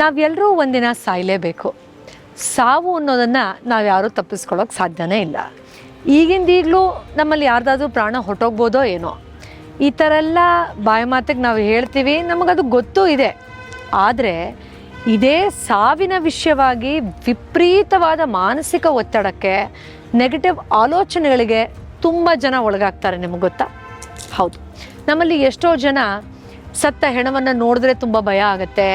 ನಾವೆಲ್ಲರೂ ಒಂದಿನ ಸಾಯಲೇಬೇಕು. ಸಾವು ಅನ್ನೋದನ್ನು ನಾವು ಯಾರೂ ತಪ್ಪಿಸ್ಕೊಳ್ಳೋಕೆ ಸಾಧ್ಯನೇ ಇಲ್ಲ. ಈಗಿಂದೀಗಲೂ ನಮ್ಮಲ್ಲಿ ಯಾರ್ದಾದ್ರೂ ಪ್ರಾಣ ಹೊಟ್ಟೋಗ್ಬೋದೋ ಏನೋ. ಈ ಥರ ಎಲ್ಲ ಬಾಯಿ ಮಾತಿಗೆ ನಾವು ಹೇಳ್ತೀವಿ, ನಮಗದು ಗೊತ್ತೂ ಇದೆ. ಆದರೆ ಇದೇ ಸಾವಿನ ವಿಷಯವಾಗಿ ವಿಪರೀತವಾದ ಮಾನಸಿಕ ಒತ್ತಡಕ್ಕೆ ನೆಗೆಟಿವ್ ಆಲೋಚನೆಗಳಿಗೆ ತುಂಬ ಜನ ಒಳಗಾಗ್ತಾರೆ ನಿಮಗೆ ಗೊತ್ತಾ? ಹೌದು. ನಮ್ಮಲ್ಲಿ ಎಷ್ಟೋ ಜನ ಸತ್ತ ಹೆಣವನ್ನು ನೋಡಿದ್ರೆ ತುಂಬ ಭಯ ಆಗುತ್ತೆ.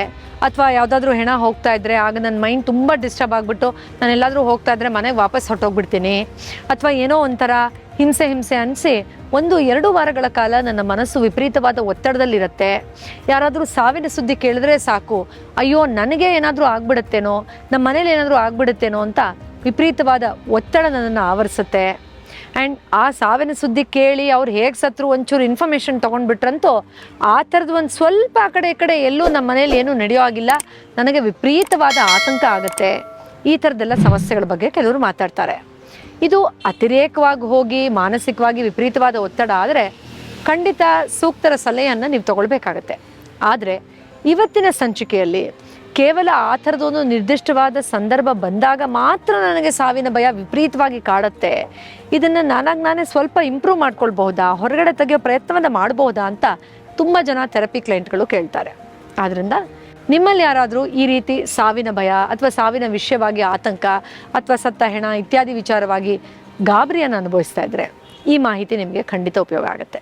ಅಥವಾ ಯಾವುದಾದ್ರೂ ಹೆಣ ಹೋಗ್ತಾ ಇದ್ರೆ ಆಗ ನನ್ನ ಮೈಂಡ್ ತುಂಬ ಡಿಸ್ಟರ್ಬ್ ಆಗಿಬಿಟ್ಟು ನಾನು ಎಲ್ಲಾದರೂ ಹೋಗ್ತಾ ಇದ್ರೆ ಮನೆಗೆ ವಾಪಸ್ ಹೊಟ್ಟೋಗ್ಬಿಡ್ತೀನಿ ಅಥವಾ ಏನೋ ಒಂಥರ ಹಿಂಸೆ ಹಿಂಸೆ ಅನಿಸಿ ಒಂದು ಎರಡು ವಾರಗಳ ಕಾಲ ನನ್ನ ಮನಸ್ಸು ವಿಪರೀತವಾದ ಒತ್ತಡದಲ್ಲಿರುತ್ತೆ. ಯಾರಾದರೂ ಸಾವಿನ ಸುದ್ದಿ ಕೇಳಿದ್ರೆ ಸಾಕು. ಅಯ್ಯೋ, ನನಗೆ ಏನಾದರೂ ಆಗ್ಬಿಡುತ್ತೇನೋ ನಮ್ಮ ಮನೇಲಿ ಏನಾದರೂ ಆಗ್ಬಿಡುತ್ತೇನೋ ಅಂತ ವಿಪರೀತವಾದ ಒತ್ತಡ ನನ್ನನ್ನು ಆವರಿಸುತ್ತೆ. ಆ್ಯಂಡ್ ಆ ಸಾವಿನ ಸುದ್ದಿ ಕೇಳಿ ಅವ್ರು ಹೇಗೆ ಸತ್ರು ಒಂಚೂರು ಇನ್ಫಾರ್ಮೇಷನ್ ತೊಗೊಂಡ್ಬಿಟ್ರಂತೂ ಆ ಥರದ್ದು ಒಂದು ಸ್ವಲ್ಪ ಆ ಕಡೆ ಈ ಕಡೆ ಎಲ್ಲೂ ನಮ್ಮ ಮನೇಲಿ ಏನೂ ನಡೆಯೋ ಆಗಿಲ್ಲ ನನಗೆ ವಿಪರೀತವಾದ ಆತಂಕ ಆಗುತ್ತೆ. ಈ ಥರದ್ದೆಲ್ಲ ಸಮಸ್ಯೆಗಳ ಬಗ್ಗೆ ಕೆಲವರು ಮಾತಾಡ್ತಾರೆ. ಇದು ಅತಿರೇಕವಾಗಿ ಹೋಗಿ, ಮಾನಸಿಕವಾಗಿ ವಿಪರೀತವಾದ ಒತ್ತಡ ಆದರೆ ಖಂಡಿತ ಸೂಕ್ತರ ಸಲಹೆಯನ್ನು ನೀವು ತಗೊಳ್ಬೇಕಾಗತ್ತೆ. ಆದರೆ ಇವತ್ತಿನ ಸಂಚಿಕೆಯಲ್ಲಿ ಕೇವಲ ಆ ಥರದೊಂದು ನಿರ್ದಿಷ್ಟವಾದ ಸಂದರ್ಭ ಬಂದಾಗ ಮಾತ್ರ ನನಗೆ ಸಾವಿನ ಭಯ ವಿಪರೀತವಾಗಿ ಕಾಡುತ್ತೆ. ಇದನ್ನು ನಾನಾಗ ನಾನೇ ಸ್ವಲ್ಪ ಇಂಪ್ರೂವ್ ಮಾಡ್ಕೊಳ್ಬಹುದಾ? ಹೊರಗಡೆ ತೆಗೆಯೋ ಪ್ರಯತ್ನವನ್ನು ಮಾಡಬಹುದಾ ಅಂತ ತುಂಬ ಜನ ಥೆರಪಿ ಕ್ಲೈಂಟ್ಗಳು ಕೇಳ್ತಾರೆ. ಆದ್ದರಿಂದ ನಿಮ್ಮಲ್ಲಿ ಯಾರಾದರೂ ಈ ರೀತಿ ಸಾವಿನ ಭಯ ಅಥವಾ ಸಾವಿನ ವಿಷಯವಾಗಿ ಆತಂಕ ಅಥವಾ ಸತ್ತ ಹೆಣ ಇತ್ಯಾದಿ ವಿಚಾರವಾಗಿ ಗಾಬರಿಯನ್ನು ಅನುಭವಿಸ್ತಾ ಇದ್ದರೆ ಈ ಮಾಹಿತಿ ನಿಮಗೆ ಖಂಡಿತ ಉಪಯೋಗ ಆಗುತ್ತೆ.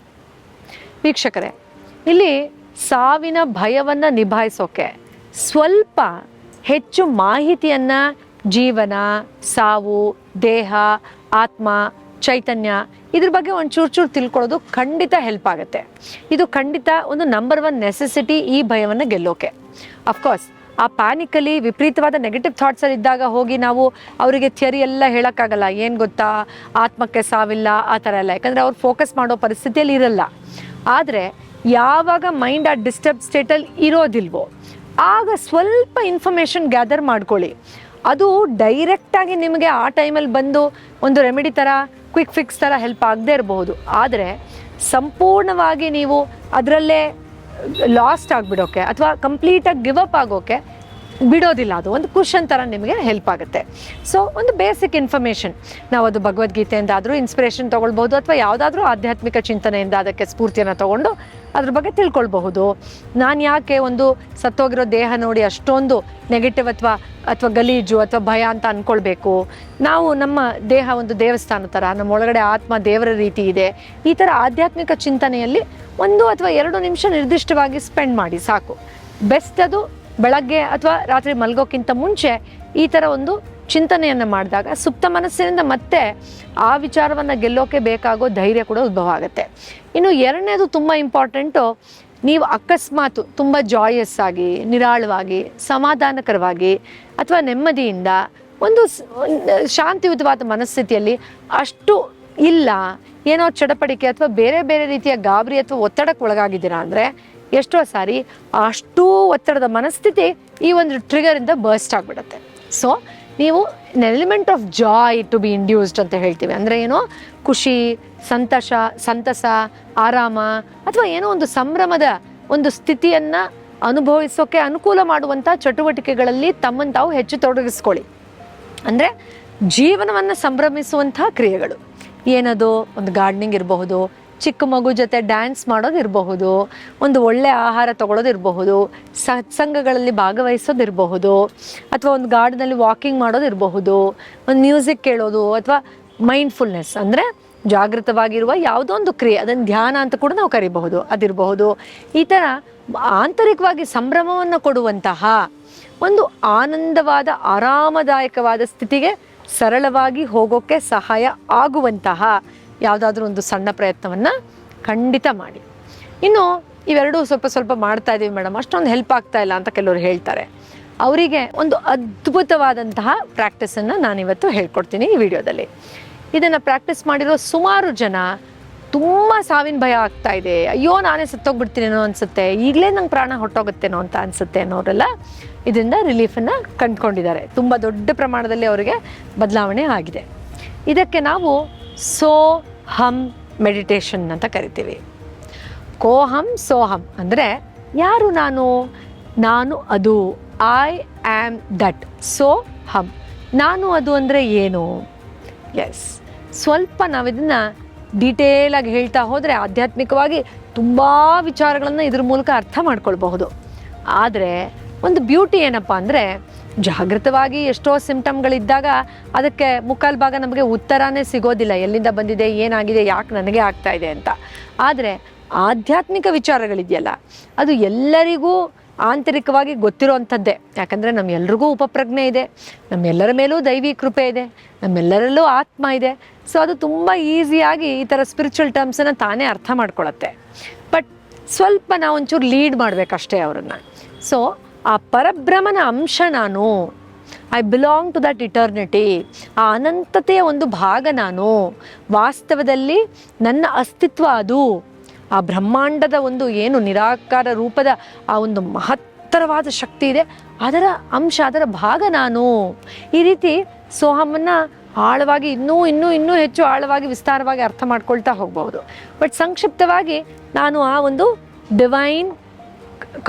ವೀಕ್ಷಕರೇ, ಇಲ್ಲಿ ಸಾವಿನ ಭಯವನ್ನು ನಿಭಾಯಿಸೋಕೆ ಸ್ವಲ್ಪ ಹೆಚ್ಚು ಮಾಹಿತಿಯನ್ನು ಜೀವನ, ಸಾವು, ದೇಹ, ಆತ್ಮ, ಚೈತನ್ಯ ಇದ್ರ ಬಗ್ಗೆ ಒಂದು ಚೂರು ಚೂರು ತಿಳ್ಕೊಳ್ಳೋದು ಖಂಡಿತ ಹೆಲ್ಪ್ ಆಗುತ್ತೆ. ಇದು ಖಂಡಿತ ಒಂದು ನಂಬರ್ ಒನ್ ನೆಸೆಸಿಟಿ ಈ ಭಯವನ್ನು ಗೆಲ್ಲೋಕೆ. ಅಫ್ಕೋರ್ಸ್ ಆ ಪ್ಯಾನಿಕಲ್ಲಿ ವಿಪರೀತವಾದ ನೆಗೆಟಿವ್ ಥಾಟ್ಸಲ್ಲಿ ಇದ್ದಾಗ ಹೋಗಿ ನಾವು ಅವರಿಗೆ ಥಿಯರಿ ಎಲ್ಲ ಹೇಳೋಕ್ಕಾಗಲ್ಲ. ಏನು ಗೊತ್ತಾ? ಆತ್ಮಕ್ಕೆ ಸಾವಿಲ್ಲ, ಆ ಥರ ಎಲ್ಲ. ಯಾಕಂದರೆ ಅವ್ರು ಫೋಕಸ್ ಮಾಡೋ ಪರಿಸ್ಥಿತಿಯಲ್ಲಿ ಇರಲ್ಲ. ಆದರೆ ಯಾವಾಗ ಮೈಂಡ್ ಆ ಡಿಸ್ಟರ್ಬ್ ಸ್ಟೇಟಲ್ಲಿ ಇರೋದಿಲ್ವೋ ಆಗ ಸ್ವಲ್ಪ ಇನ್ಫಾರ್ಮೇಷನ್ ಗ್ಯಾದರ್ ಮಾಡ್ಕೊಳ್ಳಿ. ಅದು ಡೈರೆಕ್ಟಾಗಿ ನಿಮಗೆ ಆ ಟೈಮಲ್ಲಿ ಬಂದು ಒಂದು ರೆಮಿಡಿ ಥರ ಕ್ವಿಕ್ ಫಿಕ್ಸ್ ಥರ ಹೆಲ್ಪ್ ಆಗದೇ ಇರಬಹುದು. ಆದರೆ ಸಂಪೂರ್ಣವಾಗಿ ನೀವು ಅದರಲ್ಲೇ ಲಾಸ್ಟ್ ಆಗಿಬಿಡೋಕೆ, ಅಥವಾ ಕಂಪ್ಲೀಟಾಗಿ ಗಿವ್ ಅಪ್ ಆಗೋಕೆ ಬಿಡೋದಿಲ್ಲ ಅದು. ಒಂದು ಕುಷನ್ ಥರ ನಿಮಗೆ ಹೆಲ್ಪ್ ಆಗುತ್ತೆ. ಸೊ ಒಂದು ಬೇಸಿಕ್ ಇನ್ಫಾರ್ಮೇಷನ್ ನಾವು ಅದು ಭಗವದ್ಗೀತೆಯಿಂದಾದರೂ ಇನ್ಸ್ಪಿರೇಷನ್ ತೊಗೊಳ್ಬೋದು ಅಥವಾ ಯಾವುದಾದ್ರೂ ಆಧ್ಯಾತ್ಮಿಕ ಚಿಂತನೆಯಿಂದ ಅದಕ್ಕೆ ಸ್ಫೂರ್ತಿಯನ್ನು ತೊಗೊಂಡು ಅದ್ರ ಬಗ್ಗೆ ತಿಳ್ಕೊಳ್ಬಹುದು. ನಾನು ಯಾಕೆ ಒಂದು ಸತ್ತೋಗಿರೋ ದೇಹ ನೋಡಿ ಅಷ್ಟೊಂದು ನೆಗೆಟಿವ್ ಅಥವಾ ಅಥವಾ ಗಲೀಜು ಅಥವಾ ಭಯ ಅಂತ ಅಂದ್ಕೊಳ್ಬೇಕು ನಾವು ನಮ್ಮ ದೇಹ ಒಂದು ದೇವಸ್ಥಾನ ಥರ, ನಮ್ಮ ಒಳಗಡೆ ಆತ್ಮ ದೇವರ ರೀತಿ ಇದೆ. ಈ ಥರ ಆಧ್ಯಾತ್ಮಿಕ ಚಿಂತನೆಯಲ್ಲಿ ಒಂದು ಅಥವಾ ಎರಡು ನಿಮಿಷ ನಿರ್ದಿಷ್ಟವಾಗಿ ಸ್ಪೆಂಡ್ ಮಾಡಿ, ಸಾಕು. ಬೆಸ್ಟ್ ಅದು ಬೆಳಗ್ಗೆ ಅಥವಾ ರಾತ್ರಿ ಮಲಗೋಕ್ಕಿಂತ ಮುಂಚೆ ಈ ಥರ ಒಂದು ಚಿಂತನೆಯನ್ನು ಮಾಡಿದಾಗ ಸುಪ್ತ ಮನಸ್ಸಿನಿಂದ ಮತ್ತೆ ಆ ವಿಚಾರವನ್ನು ಗೆಲ್ಲೋಕೆ ಬೇಕಾಗೋ ಧೈರ್ಯ ಕೂಡ ಉದ್ಭವ ಆಗುತ್ತೆ. ಇನ್ನು ಎರಡನೇದು ತುಂಬ ಇಂಪಾರ್ಟೆಂಟು ನೀವು ಅಕಸ್ಮಾತ್ ತುಂಬ ಜಾಯಸ್ ಆಗಿ, ನಿರಾಳವಾಗಿ, ಸಮಾಧಾನಕರವಾಗಿ ಅಥವಾ ನೆಮ್ಮದಿಯಿಂದ ಒಂದು ಶಾಂತಿಯುತವಾದ ಮನಸ್ಥಿತಿಯಲ್ಲಿ ಅಷ್ಟು ಇಲ್ಲ, ಏನೋ ಚಡಪಡಿಕೆ ಅಥವಾ ಬೇರೆ ಬೇರೆ ರೀತಿಯ ಗಾಬರಿ ಅಥವಾ ಒತ್ತಡಕ್ಕೆ ಒಳಗಾಗಿದ್ದೀರಾ ಅಂದರೆ ಎಷ್ಟೋ ಸಾರಿ ಅಷ್ಟೂ ಒತ್ತಡದ ಮನಸ್ಥಿತಿ ಈ ಒಂದು ಟ್ರಿಗರಿಂದ ಬರ್ಸ್ಟ್ ಆಗಿಬಿಡುತ್ತೆ. ಸೊ ನೀವು element of joy to be induced ಅಂತ ಹೇಳ್ತೀವಿ. ಅಂದರೆ ಏನೋ ಖುಷಿ ಸಂತೋಷ ಸಂತಸ, ಆರಾಮ ಅಥವಾ ಏನೋ ಒಂದು ಸಂಭ್ರಮದ ಒಂದು ಸ್ಥಿತಿಯನ್ನು ಅನುಭವಿಸೋಕೆ ಅನುಕೂಲ ಮಾಡುವಂಥ ಚಟುವಟಿಕೆಗಳಲ್ಲಿ ತಮ್ಮನ್ನು ತಾವು ಹೆಚ್ಚು ತೊಡಗಿಸ್ಕೊಳ್ಳಿ. ಅಂದರೆ ಜೀವನವನ್ನು ಸಂಭ್ರಮಿಸುವಂಥ ಕ್ರಿಯೆಗಳು. ಏನದು? ಒಂದು ಗಾರ್ಡ್ನಿಂಗ್ ಇರಬಹುದು ಚಿಕ್ಕ ಮಗು ಜೊತೆ ಡ್ಯಾನ್ಸ್ ಮಾಡೋದಿರಬಹುದು ಒಂದು ಒಳ್ಳೆ ಆಹಾರ ತೊಗೊಳೋದಿರಬಹುದು ಸತ್ಸಂಗಗಳಲ್ಲಿ ಭಾಗವಹಿಸೋದಿರಬಹುದು ಅಥವಾ ಒಂದು ಗಾರ್ಡನಲ್ಲಿ ವಾಕಿಂಗ್ ಮಾಡೋದಿರಬಹುದು ಒಂದು ಮ್ಯೂಸಿಕ್ ಕೇಳೋದು, ಅಥವಾ ಮೈಂಡ್ಫುಲ್ನೆಸ್ ಅಂದರೆ ಜಾಗೃತವಾಗಿರುವ ಯಾವುದೋ ಒಂದು ಕ್ರಿಯೆ, ಅದನ್ನು ಧ್ಯಾನ ಅಂತ ಕೂಡ ನಾವು ಕರಿಬಹುದು, ಅದಿರಬಹುದು. ಈ ಥರ ಆಂತರಿಕವಾಗಿ ಸಂಭ್ರಮವನ್ನು ಕೊಡುವಂತಹ ಒಂದು ಆನಂದವಾದ, ಆರಾಮದಾಯಕವಾದ ಸ್ಥಿತಿಗೆ ಸರಳವಾಗಿ ಹೋಗೋಕ್ಕೆ ಸಹಾಯ ಆಗುವಂತಹ ಯಾವುದಾದ್ರೂ ಒಂದು ಸಣ್ಣ ಪ್ರಯತ್ನವನ್ನು ಖಂಡಿತ ಮಾಡಿ. ಇನ್ನು ಇವೆರಡೂ ಸ್ವಲ್ಪ ಸ್ವಲ್ಪ ಮಾಡ್ತಾ ಇದ್ದೀವಿ ಮೇಡಮ್. ಅಷ್ಟೊಂದು ಹೆಲ್ಪ್ ಆಗ್ತಾ ಇಲ್ಲ ಅಂತ ಕೆಲವರು ಹೇಳ್ತಾರೆ. ಅವರಿಗೆ ಒಂದು ಅದ್ಭುತವಾದಂತಹ ಪ್ರಾಕ್ಟೀಸನ್ನು ನಾನಿವತ್ತು ಹೇಳ್ಕೊಡ್ತೀನಿ ಈ ವಿಡಿಯೋದಲ್ಲಿ. ಇದನ್ನು ಪ್ರಾಕ್ಟೀಸ್ ಮಾಡಿರೋ ಸುಮಾರು ಜನ ತುಂಬ ಸಾವಿನ ಭಯ ಆಗ್ತಾ ಇದೆ. ಅಯ್ಯೋ, ನಾನೇ ಸತ್ತೋಗ್ಬಿಡ್ತೀನೇನೋ ಅನಿಸುತ್ತೆ. ಈಗಲೇ ನಂಗೆ ಪ್ರಾಣ ಹೊಟ್ಟೋಗುತ್ತೇನೋ ಅಂತ ಅನಿಸುತ್ತೆ ಅನ್ನೋರೆಲ್ಲ ಇದರಿಂದ ರಿಲೀಫನ್ನು ಕಂಡುಕೊಂಡಿದ್ದಾರೆ. ತುಂಬ ದೊಡ್ಡ ಪ್ರಮಾಣದಲ್ಲಿ ಅವರಿಗೆ ಬದಲಾವಣೆ ಆಗಿದೆ. ಇದಕ್ಕೆ ನಾವು ಸೋ ಹಮ್ ಮೆಡಿಟೇಷನ್ ಅಂತ ಕರಿತೀವಿ. ಕೋಹಂ ಸೋಹಂ ಅಂದರೆ ಯಾರು ನಾನು? ನಾನು ಅದು. ಐ ಆಮ್ ದಟ್ ಸೋ ಹಮ್. ನಾನು ಅದು ಅಂದರೆ ಏನು? ಎಸ್ ಸ್ವಲ್ಪ ನಾವು ಇದನ್ನು ಡೀಟೇಲಾಗಿ ಹೇಳ್ತಾ ಹೋದರೆ ಆಧ್ಯಾತ್ಮಿಕವಾಗಿ ತುಂಬ ವಿಚಾರಗಳನ್ನು ಇದ್ರ ಮೂಲಕ ಅರ್ಥ ಮಾಡ್ಕೊಳ್ಬಹುದು. ಆದರೆ, ಒಂದು ಬ್ಯೂಟಿ ಏನಪ್ಪ ಅಂದರೆ ಜಾಗೃತವಾಗಿ ಎಷ್ಟೋ ಸಿಂಪ್ಟಮ್ಗಳಿದ್ದಾಗ ಅದಕ್ಕೆ ಮುಕ್ಕಾಲು ಭಾಗ ನಮಗೆ ಉತ್ತರನೇ ಸಿಗೋದಿಲ್ಲ. ಎಲ್ಲಿಂದ ಬಂದಿದೆ, ಏನಾಗಿದೆ, ಯಾಕೆ ನನಗೆ ಆಗ್ತಾ ಇದೆ ಅಂತ. ಆದರೆ ಆಧ್ಯಾತ್ಮಿಕ ವಿಚಾರಗಳಿದೆಯಲ್ಲ, ಅದು ಎಲ್ಲರಿಗೂ ಆಂತರಿಕವಾಗಿ ಗೊತ್ತಿರೋವಂಥದ್ದೇ ಯಾಕಂದರೆ ನಮ್ಮೆಲ್ರಿಗೂ ಉಪಪ್ರಜ್ಞೆ ಇದೆ, ನಮ್ಮೆಲ್ಲರ ಮೇಲೂ ದೈವಿ ಕೃಪೆ ಇದೆ, ನಮ್ಮೆಲ್ಲರಲ್ಲೂ ಆತ್ಮ ಇದೆ. ಸೊ ಅದು ತುಂಬ ಈಸಿಯಾಗಿ ಈ ಥರ ಸ್ಪಿರಿಚುವಲ್ ಟರ್ಮ್ಸನ್ನು ತಾನೇ ಅರ್ಥ ಮಾಡ್ಕೊಳತ್ತೆ. ಬಟ್ ಸ್ವಲ್ಪ ನಾವು ಒಂಚೂರು ಲೀಡ್ ಮಾಡಬೇಕಷ್ಟೇ ಅವರನ್ನು. ಸೊ ಆ ಪರಬ್ರಹ್ಮನ ಅಂಶ ನಾನು. I belong to that eternity ಆ ಅನಂತತೆಯ ಒಂದು ಭಾಗ ನಾನು. ವಾಸ್ತವದಲ್ಲಿ ನನ್ನ ಅಸ್ತಿತ್ವ ಅದು. ಆ ಬ್ರಹ್ಮಾಂಡದ ಒಂದು ಏನು ನಿರಾಕಾರ ರೂಪದ ಆ ಒಂದು ಮಹತ್ತರವಾದ ಶಕ್ತಿ ಇದೆ, ಅದರ ಅಂಶ, ಅದರ ಭಾಗ ನಾನು. ಈ ರೀತಿ ಸೋಹಮನ್ನು ಆಳವಾಗಿ ಇನ್ನೂ ಇನ್ನೂ ಇನ್ನೂ ಹೆಚ್ಚು ಆಳವಾಗಿ, ವಿಸ್ತಾರವಾಗಿ ಅರ್ಥ ಮಾಡ್ಕೊಳ್ತಾ ಹೋಗ್ಬೋದು ಬಟ್ ಸಂಕ್ಷಿಪ್ತವಾಗಿ ನಾನು ಆ ಒಂದು ಡಿವೈನ್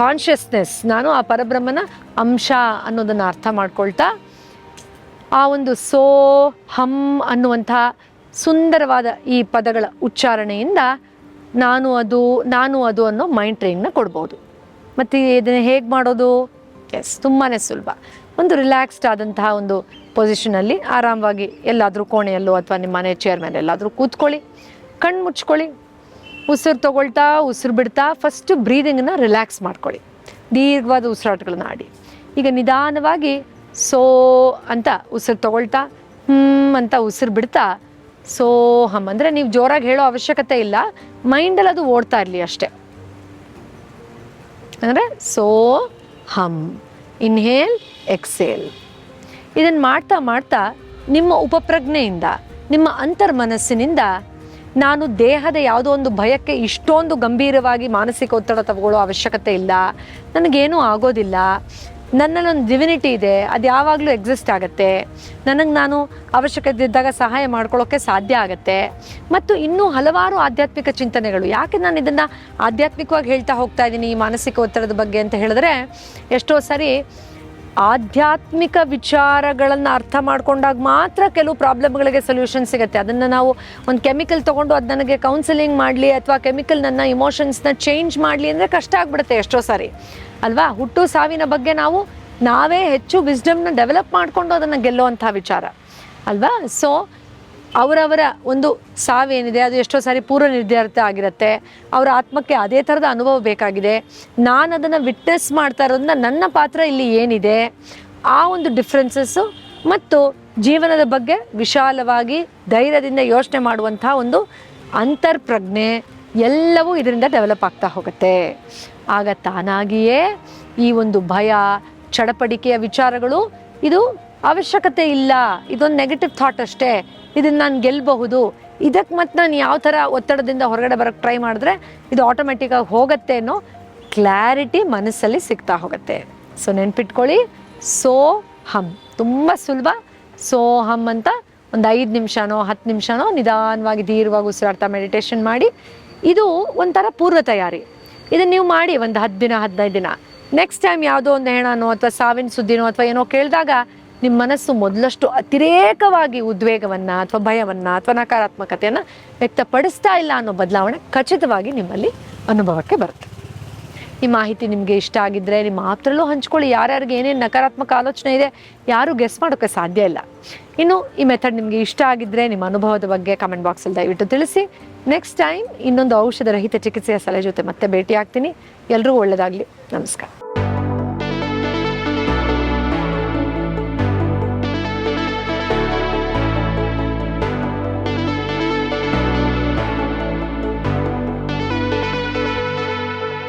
ಕಾನ್ಷಿಯಸ್ನೆಸ್ ನಾನು ಆ ಪರಬ್ರಹ್ಮನ ಅಂಶ ಅನ್ನೋದನ್ನು ಅರ್ಥ ಮಾಡ್ಕೊಳ್ತಾ, ಆ ಒಂದು ಸೋ ಹಮ್ ಅನ್ನುವಂಥ ಸುಂದರವಾದ ಈ ಪದಗಳ ಉಚ್ಚಾರಣೆಯಿಂದ ನಾನು ಅದು ನಾನು ಅದು ಅನ್ನೋ ಮೈಂಡ್ ಟ್ರೈನ್ನ ಕೊಡ್ಬೋದು. ಮತ್ತು ಇದನ್ನು ಹೇಗೆ ಮಾಡೋದು? ಎಸ್ ತುಂಬಾ ಸುಲಭ. ಒಂದು ರಿಲ್ಯಾಕ್ಸ್ಡ್ ಆದಂತಹ ಒಂದು ಪೊಸಿಷನಲ್ಲಿ ಆರಾಮವಾಗಿ ಎಲ್ಲಾದರೂ ಕೋಣೆಯಲ್ಲೋ ಅಥವಾ ನಿಮ್ಮ ಮನೆ ಚೇರ್ ಮೇಲೆ ಎಲ್ಲಾದರೂ ಕೂತ್ಕೊಳ್ಳಿ, ಕಣ್ಣು ಮುಚ್ಕೊಳ್ಳಿ ಉಸಿರು ತಗೊಳ್ತಾ, ಉಸಿರು ಬಿಡ್ತಾ ಫಸ್ಟು ಬ್ರೀದಿಂಗನ್ನು ರಿಲ್ಯಾಕ್ಸ್ ಮಾಡ್ಕೊಳ್ಳಿ. ದೀರ್ಘವಾದ ಉಸಿರಾಟಗಳನ್ನ ಆಡಿ. ಈಗ ನಿಧಾನವಾಗಿ, ಸೋ ಅಂತ ಉಸಿರು ತಗೊಳ್ತಾ, ಹ್ಮ್ ಅಂತ ಉಸಿರು ಬಿಡ್ತಾ, ಸೋ ಹಮ್ ಅಂದರೆ ನೀವು ಜೋರಾಗಿ ಹೇಳೋ ಅವಶ್ಯಕತೆ ಇಲ್ಲ. ಮೈಂಡಲ್ಲಿ ಅದು ಓಡ್ತಾ ಇರಲಿ ಅಷ್ಟೇ. ಅಂದರೆ ಸೋ ಹಮ್. ಇನ್ಹೇಲ್ ಎಕ್ಸೇಲ್ ಇದನ್ನು ಮಾಡ್ತಾ ಮಾಡ್ತಾ ನಿಮ್ಮ ಉಪಪ್ರಜ್ಞೆಯಿಂದ, ನಿಮ್ಮ ಅಂತರ್ಮನಸ್ಸಿನಿಂದ ನಾನು ದೇಹದ ಯಾವುದೋ ಒಂದು ಭಯಕ್ಕೆ ಇಷ್ಟೊಂದು ಗಂಭೀರವಾಗಿ ಮಾನಸಿಕ ಒತ್ತಡ ತಗೊಳ್ಳೋ ಅವಶ್ಯಕತೆ ಇಲ್ಲ. ನನಗೇನೂ ಆಗೋದಿಲ್ಲ. ನನ್ನಲ್ಲೊಂದು ಡಿವಿನಿಟಿ ಇದೆ. ಅದು ಯಾವಾಗಲೂ ಎಕ್ಸಿಸ್ಟ್ ಆಗುತ್ತೆ. ನನಗೆ ನಾನು ಅವಶ್ಯಕತೆ ಇದ್ದಾಗ ಸಹಾಯ ಮಾಡ್ಕೊಳ್ಳೋಕ್ಕೆ ಸಾಧ್ಯ ಆಗುತ್ತೆ. ಮತ್ತು ಇನ್ನೂ ಹಲವಾರು ಆಧ್ಯಾತ್ಮಿಕ ಚಿಂತನೆಗಳು. ಯಾಕೆ ನಾನು ಇದನ್ನು ಆಧ್ಯಾತ್ಮಿಕವಾಗಿ ಹೇಳ್ತಾ ಹೋಗ್ತಾ ಇದ್ದೀನಿ ಈ ಮಾನಸಿಕ ಒತ್ತಡದ ಬಗ್ಗೆ ಅಂತ ಹೇಳಿದ್ರೆ, ಎಷ್ಟೋ ಸರಿ ಆಧ್ಯಾತ್ಮಿಕ ವಿಚಾರಗಳನ್ನು ಅರ್ಥ ಮಾಡ್ಕೊಂಡಾಗ ಮಾತ್ರ ಕೆಲವು ಪ್ರಾಬ್ಲಮ್ಗಳಿಗೆ ಸೊಲ್ಯೂಷನ್ ಸಿಗುತ್ತೆ. ಅದನ್ನು ನಾವು ಒಂದು ಕೆಮಿಕಲ್ ತೊಗೊಂಡು ಅದು ನನಗೆ ಕೌನ್ಸಿಲಿಂಗ್ ಮಾಡಲಿ ಅಥವಾ ಕೆಮಿಕಲ್ ನನ್ನ ಇಮೋಷನ್ಸ್ನ ಚೇಂಜ್ ಮಾಡಲಿ ಅಂದರೆ ಕಷ್ಟ ಆಗ್ಬಿಡುತ್ತೆ ಎಷ್ಟೋ ಸಾರಿ. ಅಲ್ವಾ? ಹುಟ್ಟು ಸಾವಿನ ಬಗ್ಗೆ ನಾವು ನಾವೇ ಹೆಚ್ಚು ವಿಸ್ಡಮ್ನ ಡೆವಲಪ್ ಮಾಡಿಕೊಂಡು ಅದನ್ನು ಗೆಲ್ಲುವಂಥ ವಿಚಾರ. ಅಲ್ವಾ? ಸೊ ಅವರವರ ಒಂದು ಸಾವೇನಿದೆ, ಅದು ಎಷ್ಟೋ ಸಾರಿ ಪೂರ್ವ ನಿರ್ಧಾರಿತ ಆಗಿರುತ್ತೆ. ಅವರ ಆತ್ಮಕ್ಕೆ ಅದೇ ಥರದ ಅನುಭವ ಬೇಕಾಗಿದೆ. ನಾನು ಅದನ್ನು ವಿಟ್ನೆಸ್ ಮಾಡ್ತಾ ಇರೋದನ್ನ ನನ್ನ ಪಾತ್ರ ಇಲ್ಲಿ ಏನಿದೆ, ಆ ಒಂದು ಡಿಫ್ರೆನ್ಸಸ್ಸು ಮತ್ತು ಜೀವನದ ಬಗ್ಗೆ ವಿಶಾಲವಾಗಿ ಧೈರ್ಯದಿಂದ ಯೋಚನೆ ಮಾಡುವಂಥ ಒಂದು ಅಂತರ್ಪ್ರಜ್ಞೆ ಎಲ್ಲವೂ ಇದರಿಂದ ಡೆವಲಪ್ ಆಗ್ತಾ ಹೋಗುತ್ತೆ. ಆಗ ತಾನಾಗಿಯೇ ಈ ಒಂದು ಭಯ, ಚಡಪಡಿಕೆಯ ವಿಚಾರಗಳು, ಇದು ಅವಶ್ಯಕತೆ ಇಲ್ಲ. ಇದೊಂದು ನೆಗೆಟಿವ್ ಥಾಟ್ ಅಷ್ಟೇ. ಇದನ್ನು ನಾನು ಗೆಲ್ಲಬಹುದು ಇದಕ್ಕೆ ಮತ್ತೆ ನಾನು ಯಾವ ಥರ ಒತ್ತಡದಿಂದ ಹೊರಗಡೆ ಬರೋಕ್ಕೆ ಟ್ರೈ ಮಾಡಿದ್ರೆ ಇದು ಆಟೋಮೆಟಿಕ್ಕಾಗಿ ಹೋಗುತ್ತೆ ಅನ್ನೋ ಕ್ಲಾರಿಟಿ ಮನಸ್ಸಲ್ಲಿ ಸಿಗ್ತಾ ಹೋಗುತ್ತೆ. ಸೊ ನೆನ್ಪಿಟ್ಕೊಳ್ಳಿ, ಸೋ ಹಮ್. ತುಂಬ ಸುಲಭ. ಸೋ ಹಮ್ ಅಂತ ಒಂದು ಐದು ನಿಮಿಷನೋ, ಹತ್ತು ನಿಮಿಷನೋ ನಿಧಾನವಾಗಿ ಧೀರ್ವಾಗಿ ಉಸಿರಾಡ್ತಾ ಮೆಡಿಟೇಷನ್ ಮಾಡಿ. ಇದು ಒಂಥರ ಪೂರ್ವ ತಯಾರಿ. ಇದನ್ನು ನೀವು ಮಾಡಿ ಒಂದು ಹತ್ತು ದಿನ, ಹದಿನೈದು ದಿನ. ನೆಕ್ಸ್ಟ್ ಟೈಮ್ ಯಾವುದೋ ಒಂದು ಹೆಣನೋ ಅಥವಾ ಸಾವಿನ ಸುದ್ದಿನೋ ಅಥವಾ ಏನೋ ಕೇಳಿದಾಗ ನಿಮ್ಮ ಮನಸ್ಸು ಮೊದಲಷ್ಟು ಅತಿರೇಕವಾಗಿ ಉದ್ವೇಗವನ್ನು ಅಥವಾ ಭಯವನ್ನು ಅಥವಾ ನಕಾರಾತ್ಮಕತೆಯನ್ನು ವ್ಯಕ್ತಪಡಿಸ್ತಾ ಇಲ್ಲ ಅನ್ನೋ ಬದಲಾವಣೆ ಖಚಿತವಾಗಿ ನಿಮ್ಮಲ್ಲಿ ಅನುಭವಕ್ಕೆ ಬರುತ್ತೆ. ಈ ಮಾಹಿತಿ ನಿಮಗೆ ಇಷ್ಟ ಆಗಿದ್ದರೆ ನಿಮ್ಮ ಆಪ್ತರಲ್ಲೂ ಹಂಚ್ಕೊಳ್ಳಿ. ಯಾರ್ಯಾರಿಗೆ ಏನೇನು ನಕಾರಾತ್ಮಕ ಆಲೋಚನೆ ಇದೆ, ಯಾರೂ ಗೆಸ್ ಮಾಡೋಕ್ಕೆ ಸಾಧ್ಯ ಇಲ್ಲ. ಇನ್ನು ಈ ಮೆಥಡ್ ನಿಮಗೆ ಇಷ್ಟ ಆಗಿದ್ದರೆ ನಿಮ್ಮ ಅನುಭವದ ಬಗ್ಗೆ ಕಮೆಂಟ್ ಬಾಕ್ಸಲ್ಲಿ ದಯವಿಟ್ಟು ತಿಳಿಸಿ. ನೆಕ್ಸ್ಟ್ ಟೈಮ್ ಇನ್ನೊಂದು ಔಷಧ ರಹಿತ ಚಿಕಿತ್ಸೆಯ ಸಲಹೆ ಜೊತೆ ಮತ್ತೆ ಭೇಟಿ ಆಗ್ತೀನಿ ಎಲ್ರಿಗೂ ಒಳ್ಳೆಯದಾಗಲಿ ನಮಸ್ಕಾರ.